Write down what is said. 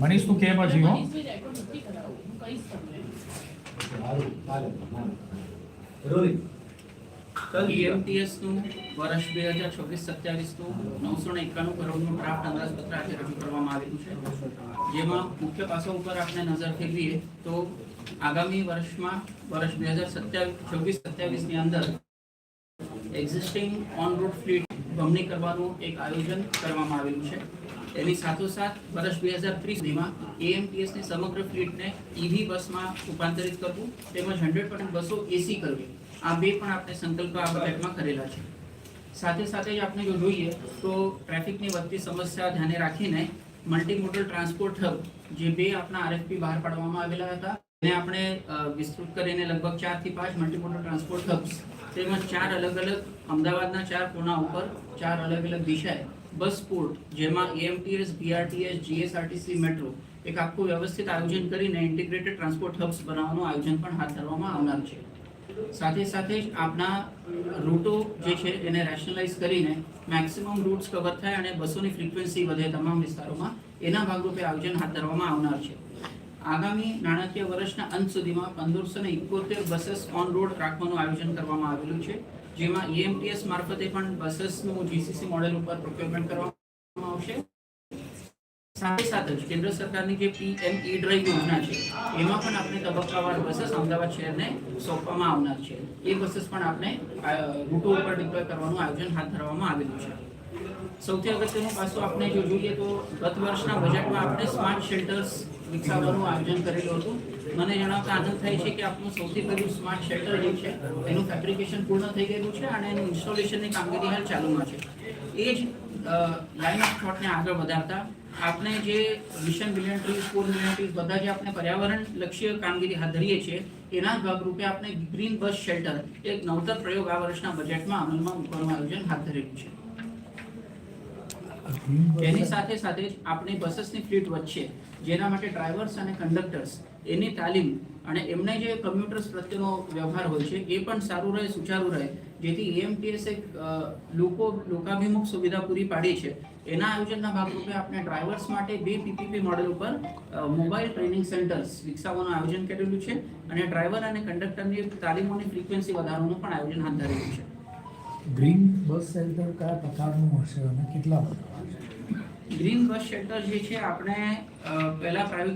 મનીષ તું કે પછી હો. નું વર્ષ બે હજાર છવ્વીસ સત્યાવીસનું નવસો ને એકાણું કરોડનું ડ્રાફ્ટ અંદાજપત્ર આજે રજૂ કરવામાં આવેલું છે. જેમાં મુખ્ય પાસો ઉપર આપણે નજર ફેરવીએ તો આગામી વર્ષમાં વર્ષ બે હજાર સત્યાવીસ છવ્વીસ સત્યાવીસ અંદર એક્ઝિસ્ટિંગ ઓન રોડ ફ્લીટ બમણી કરવાનું એક આયોજન કરવામાં આવેલું છે. એની સાથોસાથ વર્ષ બે હજાર ત્રીસમાં એએમટીએસની સમગ્ર ફ્લીટને ઈવી બસમાં રૂપાંતરિત કરવું તેમજ હંડ્રેડ પર્સન્ટ બસો એસી કરવી. આ બે પણ આપણે સંકલ્પ આ બજેટમાં કરેલા છે. સાથે સાથે આપણે જો જોઈએ તો ટ્રાફિકની વધતી સમસ્યા ધ્યાને રાખીને મલ્ટીમોડલ ટ્રાન્સપોર્ટ હબ જે બે આપણા આરએફપી બહાર પાડવામાં આવેલા હતા, એને આપણે વિસ્તૃત કરીને લગભગ ચારથી પાંચ મલ્ટીમોડલ ટ્રાન્સપોર્ટ હબ્સ તેમજ ચાર અલગ અલગ અમદાવાદના ચાર કોના ઉપર ચાર અલગ અલગ દિશાએ બસ પોર્ટ, જેમાં એએમટીએસ બીઆરટીએસ જીએસઆરટીસી મેટ્રો એક આખું વ્યવસ્થિત આયોજન કરીને ઇન્ટિગ્રેટેડ ટ્રાન્સપોર્ટ હબ્સ બનાવવાનું આયોજન પણ હાથ ધરવામાં આવનાર છે. સાથે સાથે જ આપણા રૂટો જે છે એને રેશનલાઇઝ કરીને મેક્સિમમ રૂટ્સ કવર થાય અને બસોની ફ્રીક્વન્સી વધે તમામ વિસ્તારોમાં, એના ભાગરૂપે આયોજન હાથ ધરવામાં આવનાર છે. આગામી નાણાકીય વર્ષના અંત સુધીમાં પંદરસો ને ઇકોતેર બસેસ ઓન રોડ રાખવાનું આયોજન કરવામાં આવેલું છે, જેમાં ઈએમટીએસ મારફતે પણ બસેસનું જીસીસી મોડેલ ઉપર પ્રોક્યોરમેન્ટ કરવામાં આવશે. સાથે સાથે જ કેન્દ્ર સરકારની જે પીએમ ઈ ડ્રાઈવ યોજના છે, એમાં પણ આપણે તબક્કાવાર બસેસ અમદાવાદ શહેરને સોંપવામાં આવનાર છે. એ બસેસ પણ આપણે રૂટો ઉપર ડિપ્લોય કરવાનું આયોજન હાથ ધરવામાં આવેલું છે. સૌથી અગત્યનું પાસું આપણે જો જોઈએ તો ગત વર્ષના બજેટમાં આપણે સ્માર્ટ શેલ્ટર્સ વિકસાવવાનું આયોજન કરેલું હતું. મને જણાવતા આનંદ થાય છે કે આપણું સૌથી પહેલું સ્માર્ટ શેલ્ટર જે છે, એનું ફેબ્રિકેશન પૂર્ણ થઈ ગયેલું છે અને એનું ઇન્સ્ટોલેશનની કામગીરી હાલ ચાલુમાં છે. એ જ લાઇન ઓફ થોટને આગળ વધારતા આપણે જે mission million trees for million trees બધા જે આપણે પર્યાવરણ લક્ષ્ય કામગીરી હાથ ધરીએ છીએ, એના ભાગરૂપે આપણે ગ્રીન બસ શેલ્ટર એક નવતર પ્રયોગ આ વર્ષના બજેટમાં અમલમાં મૂકવાનું આયોજન હાથ ધરેલું છે. એની સાથે સાથે જ આપણી બસેસની ફ્લીટ વચ્ચે જેના માટે ડ્રાઈવર્સ અને કંડક્ટર્સ, એની તાલીમ અને એમને જે કમ્પ્યુટર્સ પ્રત્યેનો વ્યવહાર હોય છે, એ પણ સારું રહે, સુચારું રહે, જેથી એએમટીએસ એક લોકો, લોકાભિમુખ સુવિધા પૂરી પાડી છે. એના આયોજનના ભાગરૂપે આપણે ડ્રાઈવર્સ માટે બે પીપીપી મોડેલ ઉપર મોબાઈલ ટ્રેનિંગ સેન્ટર્સ વિકસાવવાનું આયોજન કરેલું છે અને ડ્રાઈવર અને કંડક્ટરની તાલીમોની ફ્રીક્વન્સી વધારવાનું પણ આયોજન હાથ ધરેલું છે. ગ્રીન બસ સેન્ટર કયા પ્રકારનું હશે અને કેટલા ગ્રીન બસ શેલ્ટર જે છે, આપણે પહેલા પ્રાઇવેટ